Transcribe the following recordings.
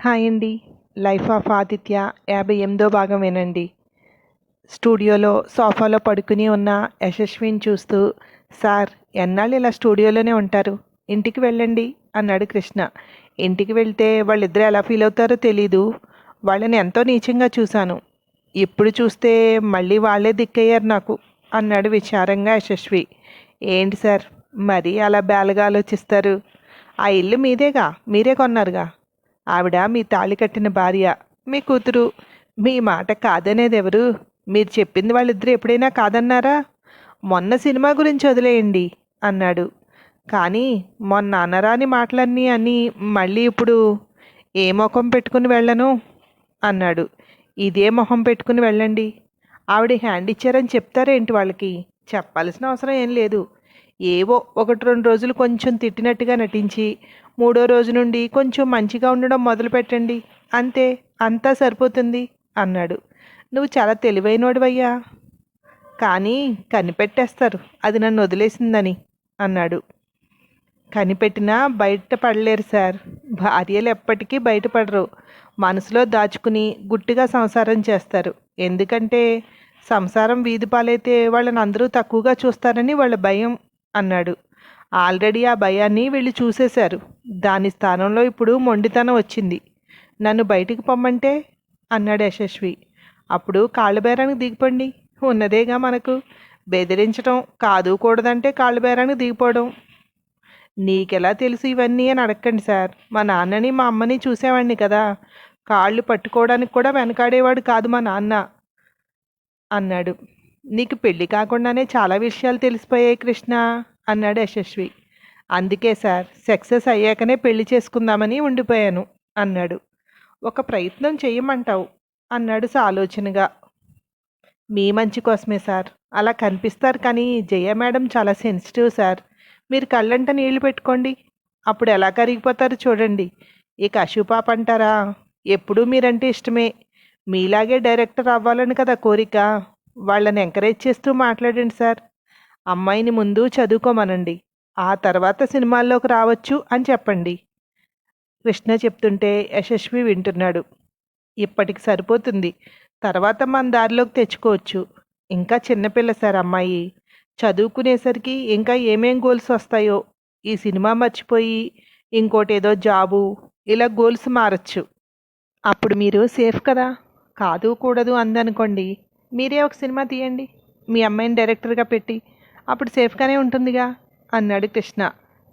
Hi అండి. Life of Aditya యాభై ఎనిమిదో భాగం వినండి. స్టూడియోలో సోఫాలో పడుకుని ఉన్న యశస్విని చూస్తూ సార్ ఎన్నాళ్ళు ఇలా స్టూడియోలోనే ఉంటారు? ఇంటికి వెళ్ళండి అన్నాడు కృష్ణ. ఇంటికి వెళ్తే వాళ్ళిద్దరు ఎలా ఫీల్ అవుతారో తెలీదు. వాళ్ళని ఎంతో నీచంగా చూశాను. ఇప్పుడు చూస్తే మళ్ళీ వాళ్ళే దిక్కయ్యారు నాకు అన్నాడు విచారంగా యశస్వి. ఏంటి సార్ మరీ అలా బేలగా ఆలోచిస్తారు? ఆ ఇల్లు మీదేగా? మీరే కొన్నారుగా? ఆవిడ మీ తాళి కట్టిన భార్య మీ కూతురు మీ మాట కాదనేది ఎవరు? మీరు చెప్పింది వాళ్ళిద్దరు ఎప్పుడైనా కాదన్నారా? మొన్న సినిమా గురించి వదిలేయండి అన్నాడు. కానీ మొన్న అనరాని మాటలన్నీ అని మళ్ళీ ఇప్పుడు ఏ ముఖం పెట్టుకుని వెళ్ళను అన్నాడు. ఇదే మొహం పెట్టుకుని వెళ్ళండి. ఆవిడ హ్యాండ్ ఇచ్చారని చెప్తారేంటి వాళ్ళకి? చెప్పాల్సిన అవసరం ఏం లేదు. ఏవో ఒకటి రెండు రోజులు కొంచెం తిట్టినట్టుగా నటించి మూడో రోజు నుండి కొంచెం మంచిగా ఉండడం మొదలు పెట్టండి. అంతే అంతా సరిపోతుంది అన్నాడు. నువ్వు చాలా తెలివైనోడివయ్యా. కానీ కనిపెట్టేస్తారు. అది నన్ను వదిలేసిందని అన్నాడు. కనిపెట్టినా బయట పడలేరు సార్. భార్యలు ఎప్పటికీ బయటపడరు. మనసులో దాచుకుని గుట్టిగా సంసారం చేస్తారు. ఎందుకంటే సంసారం వీధి పాలైతే వాళ్ళని అందరూ తక్కువగా చూస్తారని వాళ్ళ భయం. అన్నాడు. ఆల్రెడీ ఆ భయాన్ని వీళ్ళు చూసేశారు. దాని స్థానంలో ఇప్పుడు మొండితనం వచ్చింది. నన్ను బయటికి పొమ్మంటే? అన్నాడు యశస్వి. అప్పుడు కాళ్ళబేరానికి బేరానికి దిగిపోండి. ఉన్నదేగా మనకు? బెదిరించడం కాదు కూడదంటే కాళ్ళు బేరానికి దిగిపోవడం. నీకెలా తెలుసు ఇవన్నీ అని అడగండి సార్. మా నాన్నని మా అమ్మని చూసేవాడిని కదా. కాళ్ళు పట్టుకోవడానికి కూడా వెనకాడేవాడు కాదు మా నాన్న అన్నాడు. నీకు పెళ్ళి కాకుండానే చాలా విషయాలు తెలిసిపోయాయి కృష్ణ అన్నాడు యశస్వి. అందుకే సార్ సక్సెస్ అయ్యాకనే పెళ్ళి చేసుకుందామని ఉండిపోయాను అన్నాడు. ఒక ప్రయత్నం చెయ్యమంటావు అన్నాడు సాలోచనగా మీ మంచి కోసమే సార్ అలా కనిపిస్తారు కానీ జయ మేడం చాలా సెన్సిటివ్ సార్. మీరు కళ్ళంట నీళ్ళు పెట్టుకోండి అప్పుడు ఎలా కరిగిపోతారు చూడండి. ఇక అశుపాప అంటారా ఎప్పుడూ మీరంటే ఇష్టమే. మీలాగే డైరెక్టర్ అవ్వాలని కదా కోరిక. వాళ్ళని ఎంకరేజ్ చేస్తూ మాట్లాడండి సార్. అమ్మాయిని ముందు చదువుకోమనండి. ఆ తర్వాత సినిమాల్లోకి రావచ్చు అని చెప్పండి. కృష్ణ చెప్తుంటే యశస్వి వింటున్నాడు. ఇప్పటికి సరిపోతుంది. తర్వాత మన దారిలోకి తెచ్చుకోవచ్చు. ఇంకా చిన్నపిల్ల సార్ అమ్మాయి. చదువుకునేసరికి ఇంకా ఏమేం గోల్స్ వస్తాయో. ఈ సినిమా మర్చిపోయి ఇంకోటి ఏదో జాబు ఇలా గోల్స్ మారచ్చు. అప్పుడు మీరు సేఫ్ కదా? కాదు కూడదు అందనుకోండి. మీరే ఒక సినిమా తీయండి. మీ అమ్మాయిని డైరెక్టర్గా పెట్టి అప్పుడు సేఫ్గానే ఉంటుందిగా అన్నాడు కృష్ణ.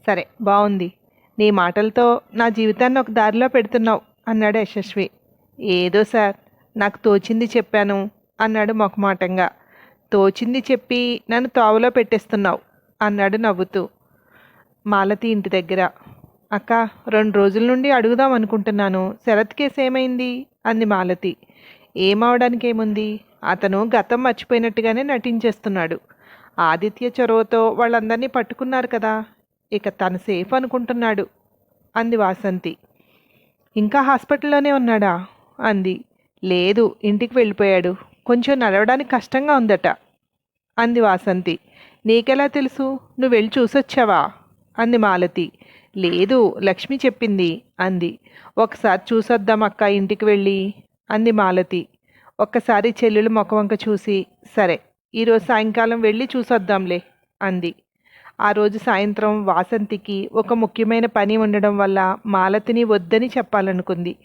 సరే బాగుంది నీ మాటలతో నా జీవితాన్ని ఒక దారిలో పెడుతున్నావు అన్నాడు యశస్వి. ఏదో సార్ నాకు తోచింది చెప్పాను అన్నాడు మొఖమాటంగా తోచింది చెప్పి నన్ను తోవలో పెట్టేస్తున్నావు అన్నాడు నవ్వుతూ. మాలతి ఇంటి దగ్గర. అక్క రెండు రోజుల నుండి అడుగుదాం అనుకుంటున్నాను. శరత్ కేసు ఏమైంది? అంది మాలతి. ఏమవడానికి ఏముంది అతను గతం మర్చిపోయినట్టుగానే నటించేస్తున్నాడు. ఆదిత్య చొరవతో వాళ్ళందరినీ పట్టుకున్నారు కదా ఇక తను సేఫ్ అనుకుంటున్నాడు అంది వాసంతి. ఇంకా హాస్పిటల్లోనే ఉన్నాడా? అంది. లేదు ఇంటికి వెళ్ళిపోయాడు. కొంచెం నడవడానికి కష్టంగా ఉందట అంది వాసంతి. నీకెలా తెలుసు? నువ్వు వెళ్ళి చూసొచ్చావా? అంది మాలతి. లేదు లక్ష్మి చెప్పింది అంది. ఒకసారి చూసొద్దాం అక్క ఇంటికి వెళ్ళి అంది మాలతి. ఒక్కసారి చెల్లెలు ముఖవంక చూసి సరే ఈరోజు సాయంకాలం వెళ్ళి చూసొద్దాంలే అంది. ఆ రోజు సాయంత్రం వాసంతికి ఒక ముఖ్యమైన పని ఉండడం వల్ల మాలతిని వద్దని చెప్పాలనుకుంది.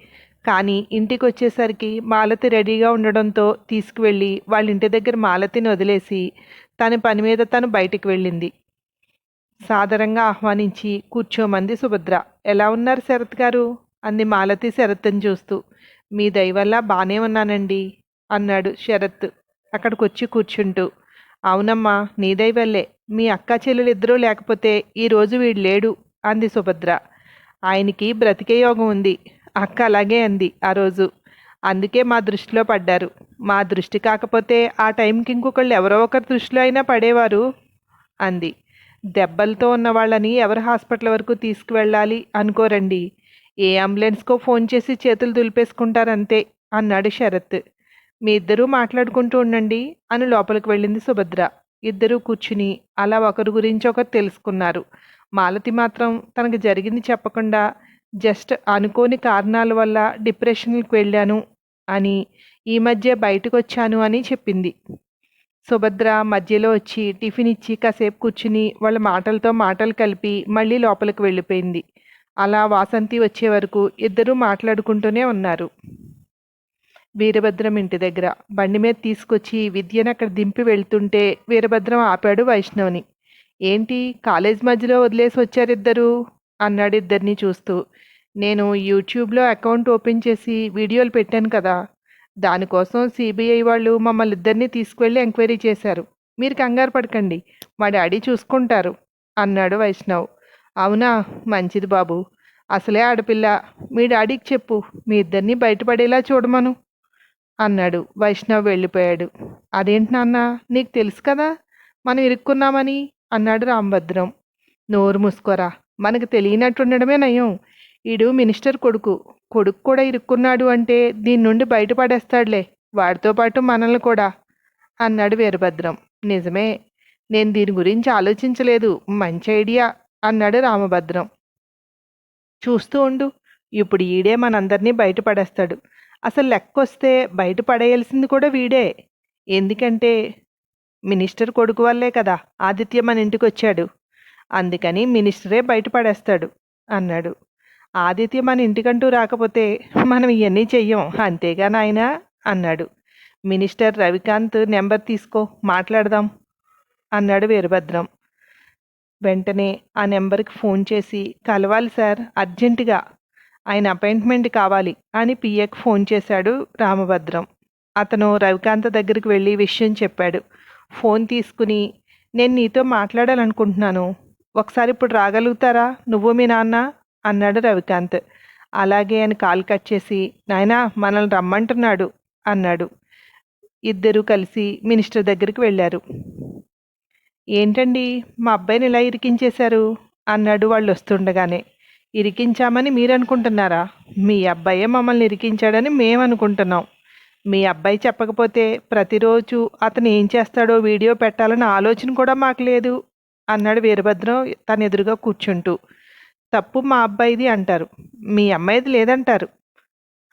కానీ ఇంటికి వచ్చేసరికి మాలతి రెడీగా ఉండడంతో తీసుకువెళ్ళి వాళ్ళ ఇంటి దగ్గర మాలతిని వదిలేసి తన పని మీద తను బయటికి వెళ్ళింది. సాదరంగా ఆహ్వానించి కూర్చోమంది సుభద్ర ఎలా ఉన్నారు శరత్ గారు? అంది మాలతి శరత్ని చూస్తూ. మీ దయవల్ల బాగానే ఉన్నానండి. అన్నాడు శరత్. అక్కడికి వచ్చి కూర్చుంటూ అవునమ్మా నీదై వెళ్ళే మీ అక్క చెల్లెలిద్దరూ లేకపోతే ఈరోజు వీడు లేడు అంది సుభద్ర. ఆయనకి బ్రతికే యోగం ఉంది. అక్క అలాగే అంది ఆ రోజు. అందుకే మా దృష్టిలో పడ్డారు. మా దృష్టి కాకపోతే ఆ టైంకి ఇంకొకళ్ళు ఎవరో ఒకరి దృష్టిలో అయినా పడేవారు అంది. దెబ్బలతో ఉన్న వాళ్ళని ఎవరు హాస్పిటల్ వరకు తీసుకువెళ్ళాలి అనుకోరండి. ఏ అంబులెన్స్కో ఫోన్ చేసి చేతులు దులిపేసుకుంటారంతే అన్నాడు శరత్. మీ ఇద్దరూ మాట్లాడుకుంటూ ఉండండి అని లోపలికి వెళ్ళింది సుభద్ర. ఇద్దరూ కూర్చుని అలా ఒకరి గురించి ఒకరు తెలుసుకున్నారు. మాలతి మాత్రం తనకు జరిగింది చెప్పకుండా జస్ట్ అనుకోని కారణాల వల్ల డిప్రెషన్కి వెళ్ళాను అని ఈ మధ్య బయటకు వచ్చాను అని చెప్పింది. సుభద్ర మధ్యలో వచ్చి టిఫిన్ ఇచ్చి కాసేపు కూర్చుని వాళ్ళ మాటలతో మాటలు కలిపి మళ్ళీ లోపలికి వెళ్ళిపోయింది. అలా వాసంతి వచ్చే వరకు ఇద్దరూ మాట్లాడుకుంటూనే ఉన్నారు. వీరభద్రం ఇంటి దగ్గర. బండి మీద తీసుకొచ్చి విద్యను అక్కడ దింపి వెళ్తుంటే వీరభద్రం ఆపాడు వైష్ణవ్ని. ఏంటి కాలేజ్ మధ్యలో వదిలేసి వచ్చారిద్దరు? అన్నాడు ఇద్దరిని చూస్తూ. నేను యూట్యూబ్లో అకౌంట్ ఓపెన్ చేసి వీడియోలు పెట్టాను కదా. దానికోసం సిబిఐ వాళ్ళు మమ్మల్ని ఇద్దరిని తీసుకువెళ్ళి ఎంక్వైరీ చేశారు. మీరు కంగారు పడకండి మా డాడీ చూసుకుంటారు అన్నాడు వైష్ణవ్. అవునా మంచిది బాబు. అసలే ఆడపిల్ల. మీ డాడీకి చెప్పు మీ ఇద్దరిని బయటపడేలా చూడమను. అన్నాడు. వైష్ణవ్ వెళ్ళిపోయాడు. అదేంటి నాన్న? నీకు తెలుసు కదా? మనం ఇరుక్కున్నామని? అన్నాడు రాంభద్రం నోరు మూసుకోరా. మనకు తెలియనట్టుండడమే నయం. ఈడు మినిస్టర్ కొడుకు. కొడుకు కూడా ఇరుక్కున్నాడు అంటే దీని నుండి బయటపడేస్తాడులే. వాడితో పాటు మనల్ని కూడా. అన్నాడు వీరభద్రం. నిజమే. నేను దీని గురించి ఆలోచించలేదు. మంచి ఐడియా. అన్నాడు రామభద్రం. చూస్తూ ఉండు. ఇప్పుడు ఈడే మనందరినీ బయటపడేస్తాడు. అసలు లెక్కొస్తే బయటపడేయాల్సింది కూడా వీడే. ఎందుకంటే మినిస్టర్ కొడుకు వల్లే కదా ఆదిత్య మన ఇంటికి వచ్చాడు అందుకని మినిస్టరే బయటపడేస్తాడు అన్నాడు. ఆదిత్య మన ఇంటికంటూ రాకపోతే మనం ఇవన్నీ చెయ్యం అంతేగా నాయన? అన్నాడు. మినిస్టర్ రవికాంత్ నెంబర్ తీసుకో మాట్లాడదాం అన్నాడు వీరభద్రం. వెంటనే ఆ నెంబర్కి ఫోన్ చేసి కలవాలి సార్ అర్జెంటుగా ఆయన అపాయింట్మెంట్ కావాలి అని పిఏకి ఫోన్ చేశాడు రామభద్రం. అతను రవికాంత దగ్గరికి వెళ్ళి విషయం చెప్పాడు. ఫోన్ తీసుకుని నేను నీతో మాట్లాడాలనుకుంటున్నాను. ఒకసారి ఇప్పుడు రాగలుగుతారా? నువ్వు మీ నాన్న? అన్నాడు రవికాంత్. అలాగే అని కాల్ కట్ చేసి నాయనా మనల్ని రమ్మంటున్నాడు అన్నాడు. ఇద్దరూ కలిసి మినిస్టర్ దగ్గరికి వెళ్ళారు. ఏంటండి? మా అబ్బాయిని ఇలా ఇరికించేశారు? అన్నాడు వాళ్ళు వస్తుండగానే. ఇరికించామని మీరు అనుకుంటున్నారా మీ అబ్బాయే మమ్మల్ని ఇరికించాడని మేము అనుకుంటున్నాం మీ అబ్బాయి చెప్పకపోతే ప్రతిరోజు అతను ఏం చేస్తాడో వీడియో పెట్టాలన్న ఆలోచన కూడా మాకు లేదు అన్నాడు వీరభద్రం తన ఎదురుగా కూర్చుంటూ. తప్పు మా అబ్బాయిది అంటారు మీ అమ్మాయిది లేదంటారు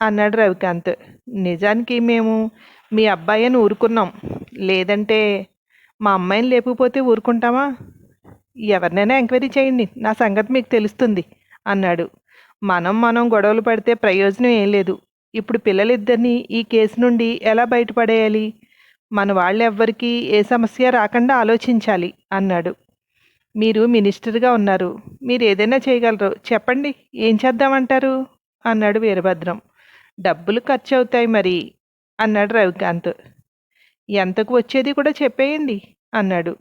అన్నాడు రవికాంత్. నిజానికి మేము మీ అబ్బాయి అని ఊరుకున్నాం. లేదంటే మా అమ్మాయిని లేకపోతే ఊరుకుంటామా? ఎవరినైనా ఎంక్వైరీ చేయండి నా సంగతి మీకు తెలుస్తుంది. అన్నాడు. మనం మనం గొడవలు పడితే ప్రయోజనం ఏం లేదు. ఇప్పుడు పిల్లలిద్దరినీ ఈ కేసు నుండి ఎలా బయటపడేయాలి? మన వాళ్ళెవ్వరికీ ఏ సమస్య రాకుండా ఆలోచించాలి అన్నాడు. మీరు మినిస్టర్గా ఉన్నారు. మీరు ఏదైనా చేయగలరు. చెప్పండి. ఏం చేద్దామంటారు? అన్నాడు వీరభద్రం. డబ్బులు ఖర్చు అవుతాయి మరి అన్నాడు రవికాంత్. ఎంతకు వచ్చేది కూడా చెప్పేయండి అన్నాడు.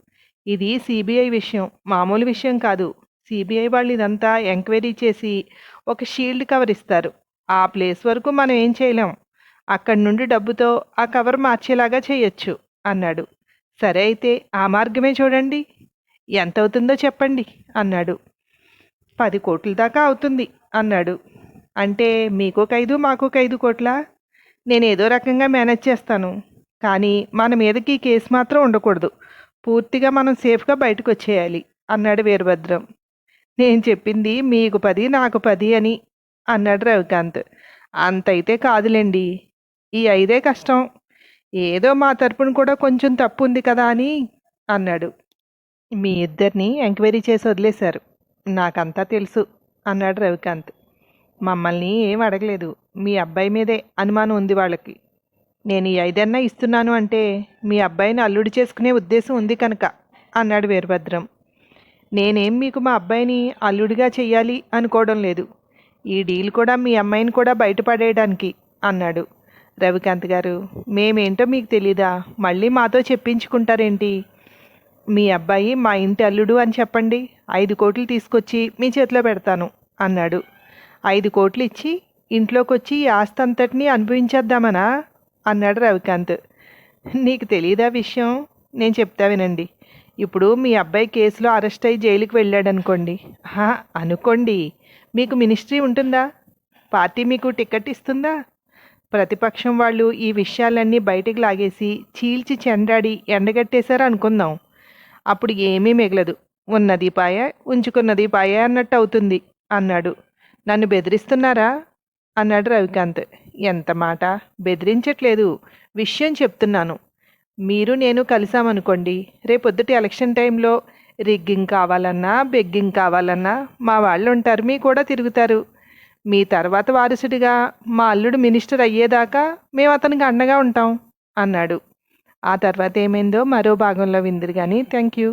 ఇది సిబిఐ విషయం. మామూలు విషయం కాదు. సిబిఐ వాళ్ళు ఇదంతా ఎంక్వైరీ చేసి ఒక షీల్డ్ కవర్ ఇస్తారు. ఆ ప్లేస్ వరకు మనం ఏం చేయలేం. అక్కడి నుండి డబ్బుతో ఆ కవర్ మార్చేలాగా చేయొచ్చు అన్నాడు. సరే అయితే ఆ మార్గమే చూడండి. ఎంత అవుతుందో చెప్పండి అన్నాడు. పది కోట్ల దాకా అవుతుంది అన్నాడు. అంటే మీకు ఒక ఐదు మాకు ఒక ఐదు కోట్ల? నేను ఏదో రకంగా మేనేజ్ చేస్తాను. కానీ మన మీదకి కేసు మాత్రం ఉండకూడదు. పూర్తిగా మనం సేఫ్గా బయటకు వచ్చేయాలి అన్నాడు వీరభద్రం. నేను చెప్పింది మీకు పది నాకు పది అని అన్నాడు రవికాంత్. అంతైతే కాదులేండి. ఈ ఐదే కష్టం. ఏదో మా తరపున కూడా కొంచెం తప్పు ఉంది కదా అని అన్నాడు. మీ ఇద్దరిని ఎంక్వైరీ చేసి వదిలేశారు. నాకంతా తెలుసు అన్నాడు రవికాంత్. మమ్మల్ని ఏం అడగలేదు. మీ అబ్బాయి మీదే అనుమానం ఉంది వాళ్ళకి. నేను ఈ ఐదన్నా ఇస్తున్నాను అంటే మీ అబ్బాయిని అల్లుడు చేసుకునే ఉద్దేశం ఉంది కనుక అన్నాడు వీరభద్రం. నేనేం మీకు మా అబ్బాయిని అల్లుడిగా చెయ్యాలి అనుకోవడం లేదు. ఈ డీల్ కూడా మీ అమ్మాయిని కూడా బయటపడేయడానికి అన్నాడు రవికాంత్ గారు. మేమేంటో మీకు తెలీదా? మళ్ళీ మాతో చెప్పించుకుంటారేంటి? మీ అబ్బాయి మా ఇంటి అల్లుడు అని చెప్పండి. ఐదు కోట్లు తీసుకొచ్చి మీ చేతిలో పెడతాను అన్నాడు. ఐదు కోట్లు ఇచ్చి ఇంట్లోకి వచ్చి ఈ ఆస్తి అంతటినీ అనుభవించేద్దామనా? అన్నాడు రవికాంత్. నీకు తెలియదా విషయం? నేను చెప్తా వినండి. ఇప్పుడు మీ అబ్బాయి కేసులో అరెస్ట్ అయ్యి జైలుకి వెళ్ళాడు అనుకోండి హా, అనుకోండి. మీకు మినిస్ట్రీ ఉంటుందా? పార్టీ మీకు టికెట్ ఇస్తుందా? ప్రతిపక్షం వాళ్ళు ఈ విషయాలన్నీ బయటికి లాగేసి చీల్చి చెండాడి ఎండగట్టేశారు అనుకుందాం. అప్పుడు ఏమీ మిగలదు. ఉన్నది పాయ ఉంచుకున్నది పాయ అన్నట్టు అవుతుంది అన్నాడు. నన్ను బెదిరిస్తున్నారా? అన్నాడు రవికాంత్. ఎంత మాట? బెదిరించట్లేదు. విషయం చెప్తున్నాను. మీరు నేను కలిసామనుకోండి రేపొద్దుటి ఎలక్షన్ టైంలో రిగ్గింగ్ కావాలన్నా బెగ్గింగ్ కావాలన్నా మా వాళ్ళు ఉంటారు మీ కూడా తిరుగుతారు. మీ తర్వాత వారసుడిగా మా అల్లుడు మినిస్టర్ అయ్యేదాకా మేము అతనికి అండగా ఉంటాం అన్నాడు. ఆ తర్వాత ఏమైందో మరో భాగంలో విందిరు కానీ థ్యాంక్ యూ.